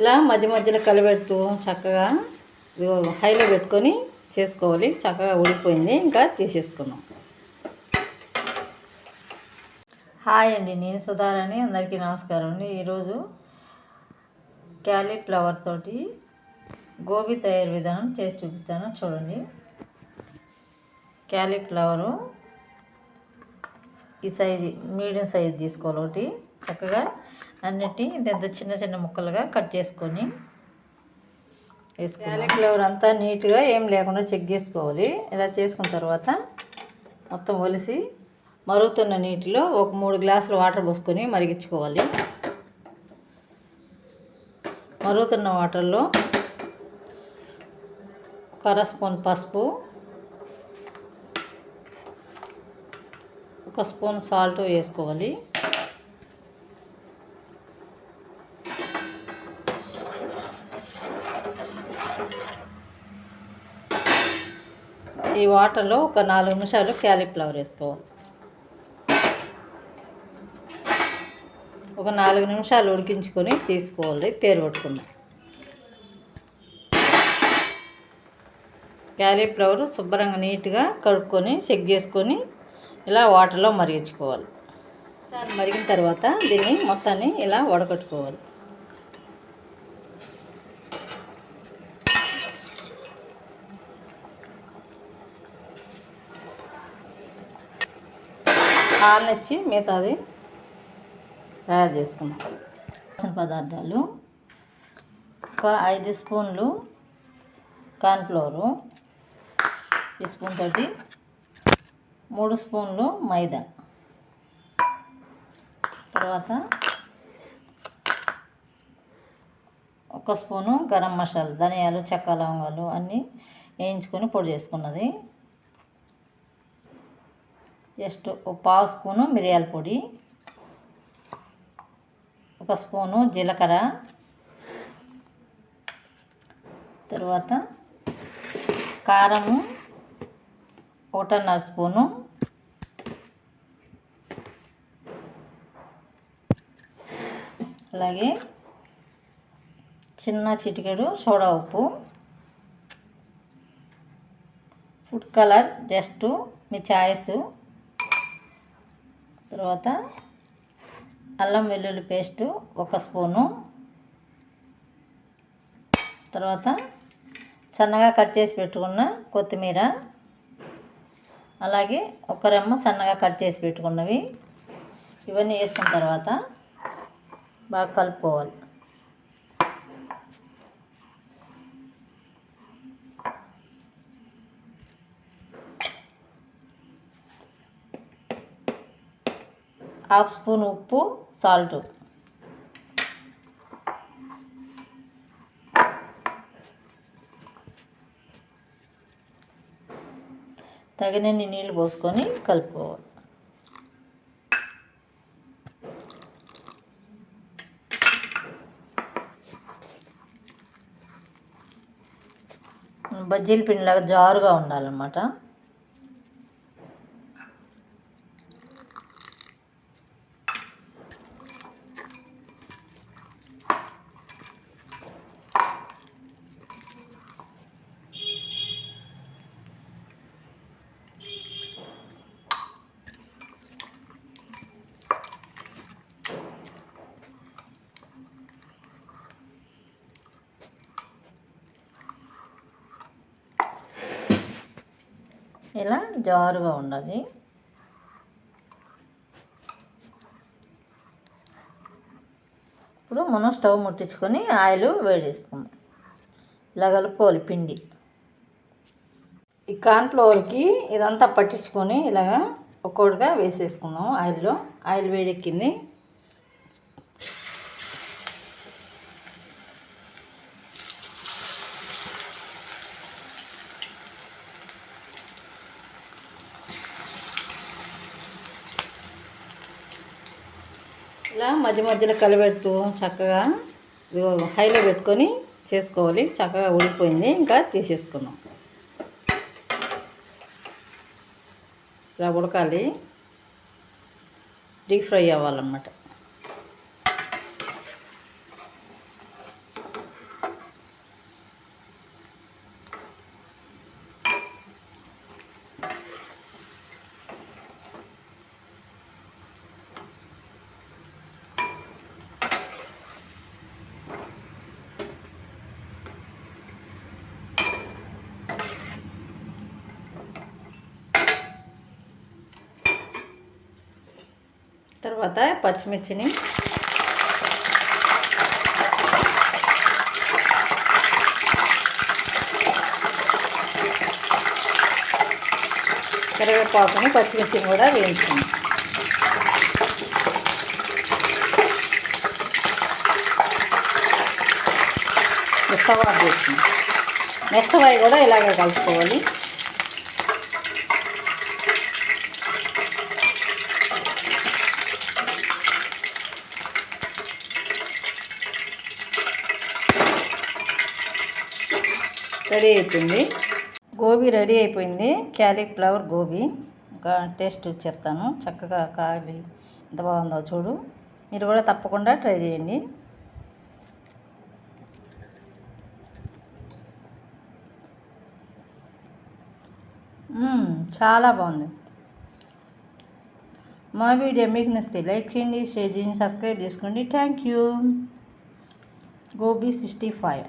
ఇలా మధ్య మధ్యలో కలబెడుతూ చక్కగా హైలో పెట్టుకొని చేసుకోవాలి. చక్కగా ఉడిపోయింది ఇంకా తీసేసుకున్నాం హాయ్ అండి. నేను సుధారాణి. అందరికీ నమస్కారం అండి. ఈరోజు క్యాలీఫ్లవర్ తోటి గోబీ తయారు విధానం చేసి చూపిస్తాను. చూడండి. క్యాలీఫ్లవరు ఈ సైజు మీడియం సైజు తీసుకోవాలి ఒకటి. చక్కగా అన్నిటి పెద్ద చిన్న చిన్న ముక్కలుగా కట్ చేసుకొని వేసుకోవాలి అంతా నీట్గా ఏం లేకుండా చెక్ చేసుకోవాలి. ఇలా చేసుకున్న తర్వాత మొత్తం ఒలిసి మరుగుతున్న నీటిలో ఒక మూడు గ్లాసులు వాటర్ పోసుకొని మరిగించుకోవాలి. మరుగుతున్న వాటర్లో ఒక అర స్పూన్ పసుపు ఒక స్పూన్ సాల్ట్ వేసుకోవాలి. ఈ వాటర్లో ఒక నాలుగు నిమిషాలు క్యాలీఫ్లవర్ వేసుకోవాలి. ఒక నాలుగు నిమిషాలు ఉడికించుకొని తీసుకోవాలి తేరు క్యాలీఫ్లవర్ శుభ్రంగా నీట్గా కడుక్కొని చెక్ చేసుకొని ఇలా వాటర్లో మరిగించుకోవాలి. మరిగిన తర్వాత దీన్ని మొత్తాన్ని ఇలా వడకట్టుకోవాలి. ఆనొచ్చి మిగతాది తయారు చేసుకున్నాం. కావాల్సిన పదార్థాలు ఒక ఐదు స్పూన్లు కార్న్ఫ్లోరు ఈ స్పూన్ తోటి మూడు స్పూన్లు మైదా. తర్వాత ఒక స్పూను గరం మసాలా ధనియాలు చెక్క లవంగాలు అన్నీ వేయించుకొని పొడి చేసుకున్నది. జస్ట్ ఒక పావు స్పూను మిరియాల పొడి ఒక స్పూను జీలకర్ర తర్వాత కారము ఒకటిన్నర స్పూను అలాగే చిన్న చిటికెడు సోడా ఉప్పు ఫుడ్ కలర్ జస్ట్ మీ చాయిస్. తర్వాత అల్లం వెల్లుల్లి పేస్టు ఒక స్పూను. తర్వాత సన్నగా కట్ చేసి పెట్టుకున్న కొత్తిమీర. అలాగే ఒక రెమ్మ సన్నగా కట్ చేసి పెట్టుకున్నవి. ఇవన్నీ వేసుకున్న తర్వాత బాగా కలుపుకోవాలి. హాఫ్ స్పూన్ ఉప్పు సాల్ట్. తగినన్ని నీళ్ళు పోసుకొని కలుపుకోవాలి. బజ్జీల పిండిలాగా జారుగా ఉండాలన్నమాట. ఇలా జారుగా ఉండాలి. ఇప్పుడు మనం స్టవ్ ముట్టించుకొని ఆయిల్ వేడేసుకుందాం ఇలా కలుపుకోవాలి పిండి. ఈ కార్న్ఫ్లవర్కి ఇదంతా పట్టించుకొని ఇలాగా ఒక్కొక్కటిగా వేసేసుకున్నాం ఆయిల్లో ఆయిల్ వేడెక్కింది. ఇలా మధ్య మధ్యలో కలబెడుతూ చక్కగా హైలో పెట్టుకొని చేసుకోవాలి. చక్కగా ఉడికిపోయింది ఇంకా తీసేసుకుందాం. ఇలా ఉడకాలి. డీప్ ఫ్రై అవ్వాలన్నమాట. తర్వాత పచ్చిమిర్చిని. కరివేపాకుని పచ్చిమిర్చిని కూడా వేయించుకుందాం నెక్స్ట్ వాయి కూడా ఇలాగే కలుపుకోవాలి. రెడీ అయిపోయింది. గోబీ రెడీ అయిపోయింది. క్యాలీఫ్లవర్ గోబీ. ఇంకా టేస్ట్ చెప్తాను చక్కగా కాలి ఎంత బాగుందో చూడు. మీరు కూడా తప్పకుండా ట్రై చేయండి. చాలా బాగుంది. మా వీడియో మీకు నచ్చితే లైక్ చేయండి షేర్ చేయండి సబ్స్క్రైబ్ చేసుకోండి. Thank you. Gobi sixty five.